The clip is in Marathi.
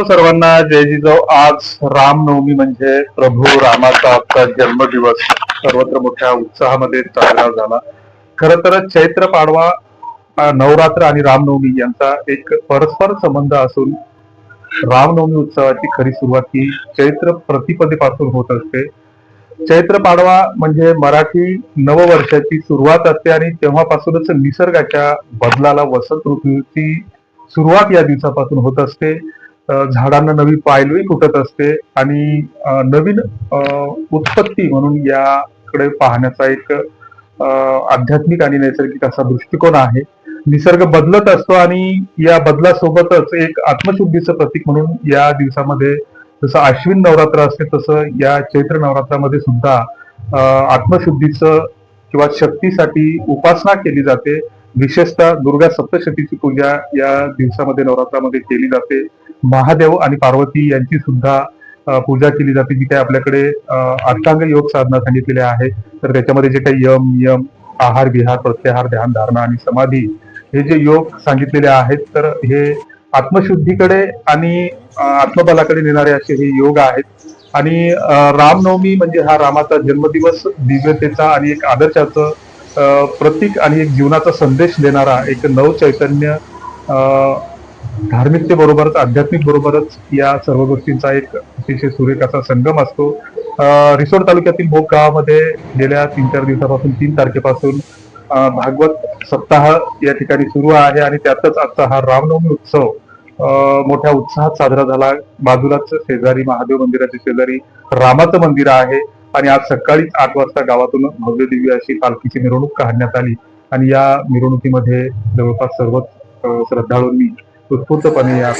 मित्रांनो सर्वांना जय जिजाऊ आज रामनवमी म्हणजे प्रभू रामाचा आजचा जन्मदिवस. सर्वत्र मोठ्या उत्साहामध्ये साजरा झाला. खर तर चैत्र पाडवा नवरात्र आणि रामनवमी यांचा एक परस्पर संबंध असून रामनवमी उत्सवाची खरी सुरुवात ही चैत्र प्रतिपदेपासून होत असते. चैत्र पाडवा म्हणजे मराठी नववर्षाची सुरुवात असते आणि तेव्हापासूनच निसर्गाच्या बदलाला वसंत ऋतूची सुरुवात या दिवसापासून होत असते. झाडांना नवी पायलवी फुटत असते आणि नवीन उत्पत्ती म्हणून याकडे पाहण्याचा एक आध्यात्मिक आणि नैसर्गिक असा दृष्टिकोन आहे. निसर्ग बदलत असतो आणि या बदलासोबतच एक आत्मशुद्धीचं प्रतीक म्हणून या दिवसामध्ये जसं अश्विन नवरात्र असते तसं या चैत्र नवरात्रामध्ये सुद्धा आत्मशुद्धीचं किंवा शक्तीसाठी उपासना केली जाते. विशेषतः दुर्गा सप्तशतीची पूजा या दिवसामध्ये नवरात्रामध्ये केली जाते. महादेव आणि पार्वती यांची सुद्धा पूजा केली जाते जी काही आपल्याकडे अष्टांग योग साधना सांगितलेल्या आहे तर त्याच्यामध्ये जे काही यम यम आहार विहार प्रत्याहार ध्यान धारणा आणि समाधी हे जे योग सांगितलेले आहेत तर हे आत्मशुद्धीकडे आणि आत्मबलाकडे नेणारे असे हे योग आहेत. आणि रामनवमी म्हणजे हा रामाचा जन्मदिवस दिव्यतेचा आणि एक आदर्शाचं प्रतीक आणि एक जीवनाचा संदेश देणारा एक नव चैतन्य धार्मिकतेबरोबरच आध्यात्मिक बरोबरच या सर्व गोष्टींचा एक अतिशय सुरेख असा संगम असतो. रिसोड तालुक्यातील भोग गावामध्ये गेल्या तीन चार दिवसापासून तीन तारखेपासून भागवत सप्ताह या ठिकाणी सुरू आहे आणि त्यातच आजचा हा रामनवमी उत्सव मोठ्या उत्साहात साजरा झाला. बाजूलाच शेजारी महादेव मंदिराच्या शेजारी रामाचं मंदिर आहे आणि आज सकाळीच आठ वाजता गावातून भव्य दिव्य अशी पालखीची मिरवणूक काढण्यात आली. आणि या मिरवणुकीमध्ये जवळपास सर्वच श्रद्धाळूंनी उत्स्फूर्तपणे या